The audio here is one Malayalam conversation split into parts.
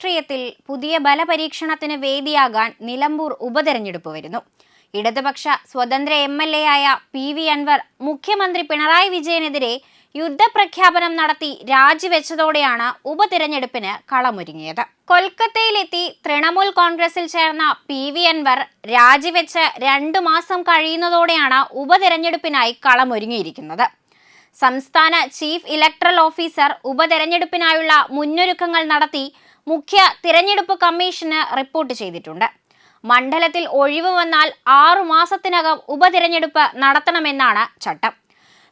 രാഷ്ട്രീയത്തിൽ പുതിയ ബലപരീക്ഷണത്തിന് വേദിയാകാൻ നിലമ്പൂർ ഉപതെരഞ്ഞെടുപ്പ് വരുന്നു. ഇടതുപക്ഷ സ്വതന്ത്ര എം എൽ എ ആയ പി വി അൻവർ മുഖ്യമന്ത്രി പിണറായി വിജയനെതിരെ യുദ്ധപ്രഖ്യാപനം നടത്തി രാജിവെച്ചതോടെയാണ് ഉപതിരഞ്ഞെടുപ്പിന് കളമൊരുങ്ങിയത്. കൊൽക്കത്തയിലെത്തി തൃണമൂൽ കോൺഗ്രസിൽ ചേർന്ന പി വി അൻവർ രാജിവെച്ച് രണ്ടു മാസം കഴിയുന്നതോടെയാണ് ഉപതിരഞ്ഞെടുപ്പിനായി കളമൊരുങ്ങിയിരിക്കുന്നത്. സംസ്ഥാന ചീഫ് ഇലക്ട്രൽ ഓഫീസർ ഉപതെരഞ്ഞെടുപ്പിനായുള്ള മുന്നൊരുക്കങ്ങൾ നടത്തി മുഖ്യ തിരഞ്ഞെടുപ്പ് കമ്മീഷന് റിപ്പോർട്ട് ചെയ്തിട്ടുണ്ട്. മണ്ഡലത്തിൽ ഒഴിവ് വന്നാൽ ആറു മാസത്തിനകം ഉപതിരഞ്ഞെടുപ്പ് നടത്തണമെന്നാണ് ചട്ടം.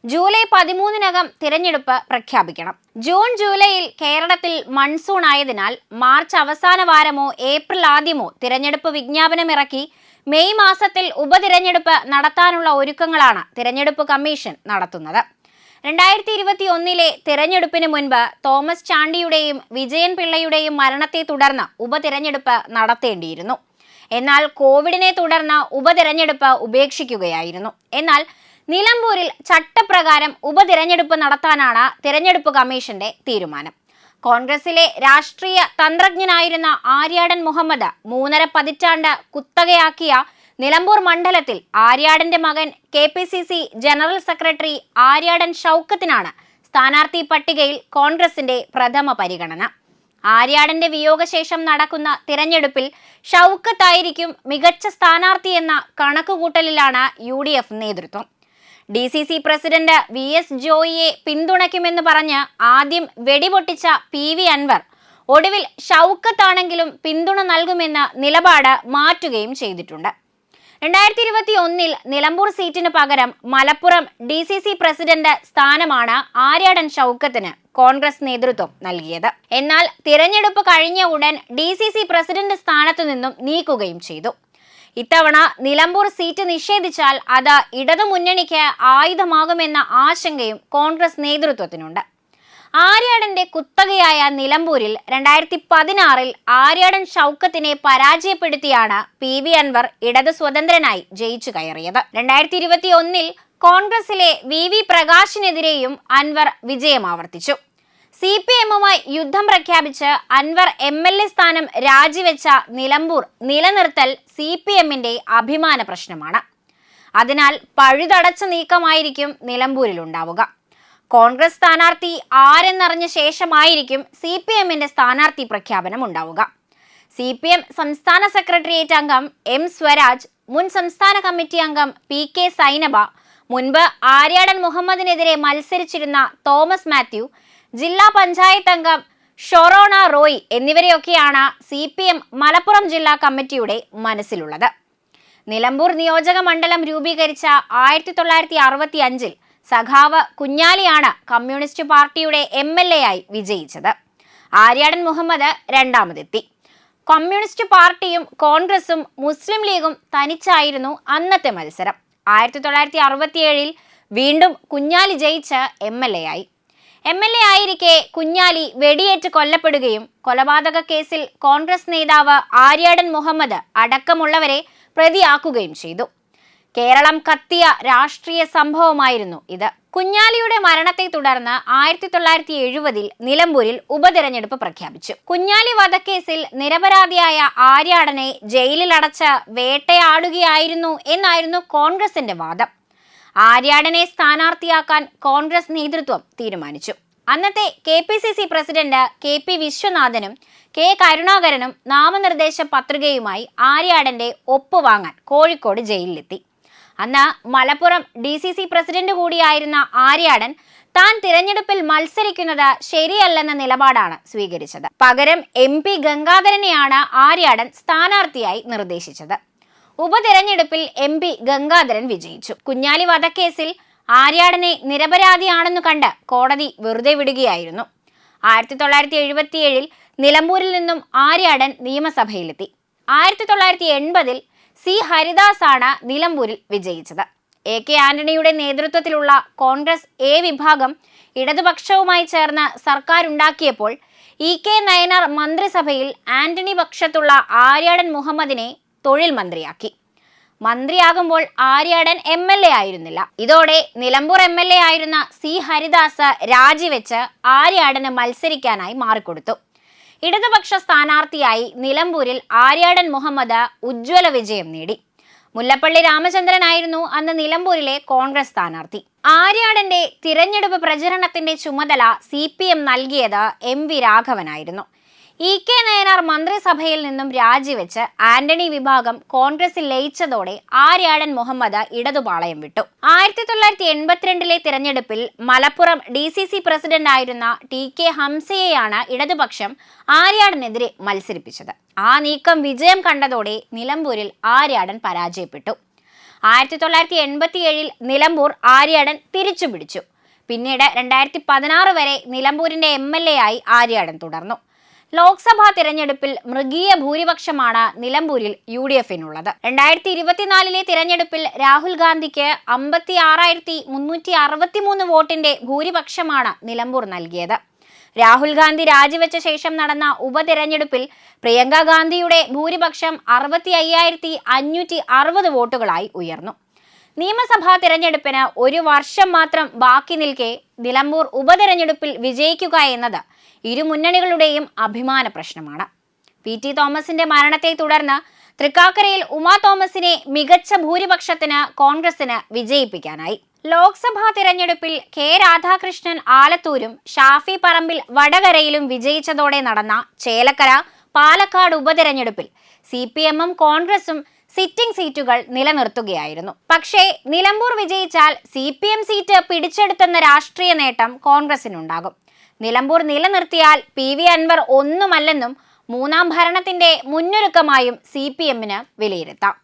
ജൂലൈ പതിമൂന്നിനകം തിരഞ്ഞെടുപ്പ് പ്രഖ്യാപിക്കണം. ജൂൺ ജൂലൈയിൽ കേരളത്തിൽ മൺസൂൺ ആയതിനാൽ മാർച്ച് അവസാന വാരമോ ഏപ്രിൽ ആദ്യമോ തിരഞ്ഞെടുപ്പ് വിജ്ഞാപനമിറക്കി മെയ് മാസത്തിൽ ഉപതിരഞ്ഞെടുപ്പ് നടത്താനുള്ള ഒരുക്കങ്ങളാണ് തിരഞ്ഞെടുപ്പ് കമ്മീഷൻ നടത്തുന്നത്. രണ്ടായിരത്തി ഇരുപത്തി ഒന്നിലെ തിരഞ്ഞെടുപ്പിന് മുൻപ് തോമസ് ചാണ്ടിയുടെയും വിജയൻ പിള്ളയുടെയും മരണത്തെ തുടർന്ന് ഉപതിരഞ്ഞെടുപ്പ് നടത്തേണ്ടിയിരുന്നു. എന്നാൽ കോവിഡിനെ തുടർന്ന് ഉപതിരഞ്ഞെടുപ്പ് ഉപേക്ഷിക്കുകയായിരുന്നു. എന്നാൽ നിലമ്പൂരിൽ ചട്ടപ്രകാരം ഉപതിരഞ്ഞെടുപ്പ് നടത്താനാണ് തിരഞ്ഞെടുപ്പ് കമ്മീഷന്റെ തീരുമാനം. കോൺഗ്രസിലെ രാഷ്ട്രീയ തന്ത്രജ്ഞനായിരുന്ന ആര്യാടൻ മുഹമ്മദ് മൂന്നര പതിറ്റാണ്ട് കുത്തകയാക്കിയ നിലമ്പൂർ മണ്ഡലത്തിൽ ആര്യാടന്റെ മകൻ K P C C general secretary Aryadan ഷൗക്കത്തിനാണ് സ്ഥാനാർത്ഥി പട്ടികയിൽ കോൺഗ്രസിന്റെ പ്രഥമ പരിഗണന. ആര്യാടന്റെ വിയോഗശേഷം നടക്കുന്ന തിരഞ്ഞെടുപ്പിൽ ഷൗക്കത്തായിരിക്കും മികച്ച സ്ഥാനാർത്ഥി എന്ന കണക്കുകൂട്ടലിലാണ് യു ഡി എഫ് നേതൃത്വം. D C C president V S ജോയിയെ പിന്തുണയ്ക്കുമെന്ന് പറഞ്ഞ് ആദ്യം വെടിപൊട്ടിച്ച പി വി അൻവർ ഒടുവിൽ ഷൗക്കത്താണെങ്കിലും പിന്തുണ നൽകുമെന്ന നിലപാട് മാറ്റുകയും ചെയ്തിട്ടുണ്ട്. രണ്ടായിരത്തി ഇരുപത്തി ഒന്നിൽ നിലമ്പൂർ സീറ്റിന് പകരം Malappuram D C C president സ്ഥാനമാണ് ആര്യാടൻ ഷൗക്കത്തിന് കോൺഗ്രസ് നേതൃത്വം നൽകിയത്. എന്നാൽ തിരഞ്ഞെടുപ്പ് കഴിഞ്ഞ ഉടൻ ഡി സി സി പ്രസിഡന്റ് സ്ഥാനത്തു നിന്നും നീക്കുകയും ചെയ്തു. ഇത്തവണ നിലമ്പൂർ സീറ്റ് നിഷേധിച്ചാൽ അത് ഇടതുമുന്നണിക്ക് ആയുധമാകുമെന്ന ആശങ്കയും കോൺഗ്രസ് നേതൃത്വത്തിനുണ്ട്. ആര്യാടന്റെ കുത്തകയായ നിലമ്പൂരിൽ രണ്ടായിരത്തി പതിനാറിൽ ആര്യാടൻ ഷൗക്കത്തിനെ പരാജയപ്പെടുത്തിയാണ് പി വി അൻവർ ഇടത് സ്വതന്ത്രനായി ജയിച്ചു കയറിയത്. രണ്ടായിരത്തി ഇരുപത്തി ഒന്നിൽ കോൺഗ്രസിലെ വി വി പ്രകാശിനെതിരെയും അൻവർ വിജയം ആവർത്തിച്ചു സി പി എമ്മുമായി യുദ്ധം പ്രഖ്യാപിച്ച് അൻവർ എം എൽ എ സ്ഥാനം രാജിവെച്ച നിലമ്പൂർ നിലനിർത്തൽ സി പി എമ്മിന്റെ അഭിമാന പ്രശ്നമാണ്. അതിനാൽ പഴുതടച്ച നീക്കമായിരിക്കും നിലമ്പൂരിൽ ഉണ്ടാവുക കോൺഗ്രസ് സ്ഥാനാർത്ഥി ആരെന്നറിഞ്ഞ ശേഷമായിരിക്കും സി പി എമ്മിന്റെ സ്ഥാനാർത്ഥി പ്രഖ്യാപനം ഉണ്ടാവുക. സി പി എം സംസ്ഥാന സെക്രട്ടേറിയറ്റ് അംഗം എം സ്വരാജ് മുൻ സംസ്ഥാന കമ്മിറ്റി അംഗം പി കെ സൈനബ മുൻപ് ആര്യാടൻ മുഹമ്മദിനെതിരെ മത്സരിച്ചിരുന്ന തോമസ് മാത്യു ജില്ലാ പഞ്ചായത്ത് അംഗം ഷൊറോണ റോയ് എന്നിവരെയൊക്കെയാണ് സി പി എം മലപ്പുറം ജില്ലാ കമ്മിറ്റിയുടെ മനസ്സിലുള്ളത്. നിലമ്പൂർ നിയോജക മണ്ഡലം രൂപീകരിച്ച ആയിരത്തി തൊള്ളായിരത്തി അറുപത്തി അഞ്ചിൽ സഖാവ് കുഞ്ഞാലിയാണ് കമ്മ്യൂണിസ്റ്റ് പാർട്ടിയുടെ എം എൽ എ ആയി വിജയിച്ചത്. ആര്യാടൻ മുഹമ്മദ് രണ്ടാമതെത്തി. കമ്മ്യൂണിസ്റ്റ് പാർട്ടിയും കോൺഗ്രസും മുസ്ലിം ലീഗും തനിച്ചായിരുന്നു അന്നത്തെ മത്സരം. ആയിരത്തി തൊള്ളായിരത്തി അറുപത്തിയേഴിൽ വീണ്ടും കുഞ്ഞാലി ജയിച്ച് എം എൽ എ ആയി. എം എൽ എ ആയിരിക്കെ കുഞ്ഞാലി വെടിയേറ്റ് കൊല്ലപ്പെടുകയും കൊലപാതക കേസിൽ കോൺഗ്രസ് നേതാവ് ആര്യാടൻ മുഹമ്മദ് അടക്കമുള്ളവരെ പ്രതിയാക്കുകയും ചെയ്തു. കേരളം കത്തിയ രാഷ്ട്രീയ സംഭവമായിരുന്നു ഇത്. കുഞ്ഞാലിയുടെ മരണത്തെ തുടർന്ന് ആയിരത്തി തൊള്ളായിരത്തി എഴുപതിൽ നിലമ്പൂരിൽ ഉപതെരഞ്ഞെടുപ്പ് പ്രഖ്യാപിച്ചു. കുഞ്ഞാലി വധക്കേസിൽ നിരപരാധിയായ ആര്യാടനെ ജയിലിൽ അടച്ച് വേട്ടയാടുകയായിരുന്നു എന്നായിരുന്നു കോൺഗ്രസിന്റെ വാദം. ആര്യാടനെ സ്ഥാനാർത്ഥിയാക്കാൻ കോൺഗ്രസ് നേതൃത്വം തീരുമാനിച്ചു. അന്നത്തെ K P C C president K P വിശ്വനാഥനും K കരുണാകരനും നാമനിർദ്ദേശ പത്രികയുമായി ആര്യാടന്റെ ഒപ്പുവാങ്ങാൻ കോഴിക്കോട് ജയിലിലെത്തി. അന്ന് Malappuram D C C president കൂടിയായിരുന്ന Aryadan താൻ തിരഞ്ഞെടുപ്പിൽ മത്സരിക്കുന്നത് ശരിയല്ലെന്ന നിലപാടാണ് സ്വീകരിച്ചത്. പകരം എം പി ഗംഗാധരനെയാണ് ആര്യാടൻ സ്ഥാനാർത്ഥിയായി നിർദ്ദേശിച്ചത്. ഉപതിരഞ്ഞെടുപ്പിൽ എം പി ഗംഗാധരൻ വിജയിച്ചു. കുഞ്ഞാലി വധക്കേസിൽ ആര്യാടനെ നിരപരാധിയാണെന്നു കണ്ട് കോടതി വെറുതെ വിടുകയായിരുന്നു. ആയിരത്തി തൊള്ളായിരത്തി എഴുപത്തിയേഴിൽ നിലമ്പൂരിൽ നിന്നും ആര്യാടൻ നിയമസഭയിലെത്തി. ആയിരത്തി തൊള്ളായിരത്തി എൺപതിൽ സി ഹരിദാസാണ് നിലമ്പൂരിൽ വിജയിച്ചത്. എ കെ ആന്റണിയുടെ നേതൃത്വത്തിലുള്ള കോൺഗ്രസ് എ വിഭാഗം ഇടതുപക്ഷവുമായി ചേർന്ന് സർക്കാർ ഉണ്ടാക്കിയപ്പോൾ ഇ കെ നയനാർ മന്ത്രിസഭയിൽ ആന്റണി പക്ഷത്തുള്ള ആര്യാടൻ മുഹമ്മദിനെ തൊഴിൽ മന്ത്രിയാക്കി. മന്ത്രിയാകുമ്പോൾ ആര്യാടൻ എം എൽ എ ആയിരുന്നില്ല. ഇതോടെ നിലമ്പൂർ എം എൽ എ ആയിരുന്ന സി ഹരിദാസ് രാജിവെച്ച് ആര്യാടന് മത്സരിക്കാനായി മാറിക്കൊടുത്തു. ഇടതുപക്ഷ സ്ഥാനാർത്ഥിയായി നിലമ്പൂരിൽ ആര്യാടൻ മുഹമ്മദ് ഉജ്ജ്വല വിജയം നേടി. മുല്ലപ്പള്ളി രാമചന്ദ്രനായിരുന്നു അന്ന് നിലമ്പൂരിലെ കോൺഗ്രസ് സ്ഥാനാർത്ഥി. ആര്യാടന്റെ തിരഞ്ഞെടുപ്പ് പ്രചരണത്തിന്റെ ചുമതല സി പി എം നൽകിയത് എം വി രാഘവനായിരുന്നു. ഇ കെ നയനാർ മന്ത്രിസഭയിൽ നിന്നും രാജിവെച്ച് ആന്റണി വിഭാഗം കോൺഗ്രസിൽ ലയിച്ചതോടെ ആര്യാടൻ മുഹമ്മദ് ഇടതുപാളയം വിട്ടു. ആയിരത്തി തൊള്ളായിരത്തി എൺപത്തിരണ്ടിലെ തിരഞ്ഞെടുപ്പിൽ Malappuram D C C president ആയിരുന്ന ടി കെ ഹംസയെയാണ് ഇടതുപക്ഷം ആര്യാടനെതിരെ മത്സരിപ്പിച്ചത്. ആ നീക്കം വിജയം കണ്ടതോടെ നിലമ്പൂരിൽ ആര്യാടൻ പരാജയപ്പെട്ടു. ആയിരത്തി തൊള്ളായിരത്തി എൺപത്തി ഏഴിൽ നിലമ്പൂർ ആര്യാടൻ തിരിച്ചുപിടിച്ചു. പിന്നീട് രണ്ടായിരത്തി പതിനാറ് വരെ നിലമ്പൂരിന്റെ എം എൽ എ ആയി ആര്യാടൻ തുടർന്നു. ലോക്സഭാ തിരഞ്ഞെടുപ്പിൽ മൃഗീയ ഭൂരിപക്ഷമാണ് നിലമ്പൂരിൽ യു ഡി എഫിനുള്ളത് രണ്ടായിരത്തി ഇരുപത്തിനാലിലെ തിരഞ്ഞെടുപ്പിൽ രാഹുൽ ഗാന്ധിക്ക് അമ്പത്തി ആറായിരത്തി മുന്നൂറ്റി അറുപത്തിമൂന്ന് വോട്ടിന്റെ ഭൂരിപക്ഷമാണ് നിലമ്പൂർ നൽകിയത്. രാഹുൽ ഗാന്ധി രാജിവെച്ച ശേഷം നടന്ന ഉപതെരഞ്ഞെടുപ്പിൽ പ്രിയങ്ക ഗാന്ധിയുടെ ഭൂരിപക്ഷം അറുപത്തി അയ്യായിരത്തി അഞ്ഞൂറ്റി അറുപത് വോട്ടുകളായി ഉയർന്നു. നിയമസഭാ തിരഞ്ഞെടുപ്പിന് ഒരു വർഷം മാത്രം ബാക്കി നിൽക്കെ നിലമ്പൂർ ഉപതെരഞ്ഞെടുപ്പിൽ വിജയിക്കുക എന്നത് ഇരു മുന്നണികളുടെയും അഭിമാന പ്രശ്നമാണ്. പി ടി തോമസിന്റെ മരണത്തെ തുടർന്ന് തൃക്കാക്കരയിൽ ഉമാ തോമസിനെ മികച്ച ഭൂരിപക്ഷത്തിന് കോൺഗ്രസിന് വിജയിപ്പിക്കാനായി. ലോക്സഭാ തിരഞ്ഞെടുപ്പിൽ കെ രാധാകൃഷ്ണൻ ആലത്തൂരും ഷാഫി പറമ്പിൽ വടകരയിലും വിജയിച്ചതോടെ നടന്ന ചേലക്കര പാലക്കാട് ഉപതിരഞ്ഞെടുപ്പിൽ സി പി എമ്മും കോൺഗ്രസും സിറ്റിംഗ് സീറ്റുകൾ നിലനിർത്തുകയായിരുന്നു. പക്ഷേ നിലമ്പൂർ വിജയിച്ചാൽ സി പി എം സീറ്റ് പിടിച്ചെടുത്തെന്ന രാഷ്ട്രീയ നേട്ടം കോൺഗ്രസിനുണ്ടാകും. നിലമ്പൂർ നിലനിർത്തിയാൽ പി വി അൻവർ ഒന്നുമല്ലെന്നും മൂന്നാം ഭരണത്തിന്റെ മുന്നൊരുക്കമായും സി പി എമ്മിന് വിലയിരുത്താം.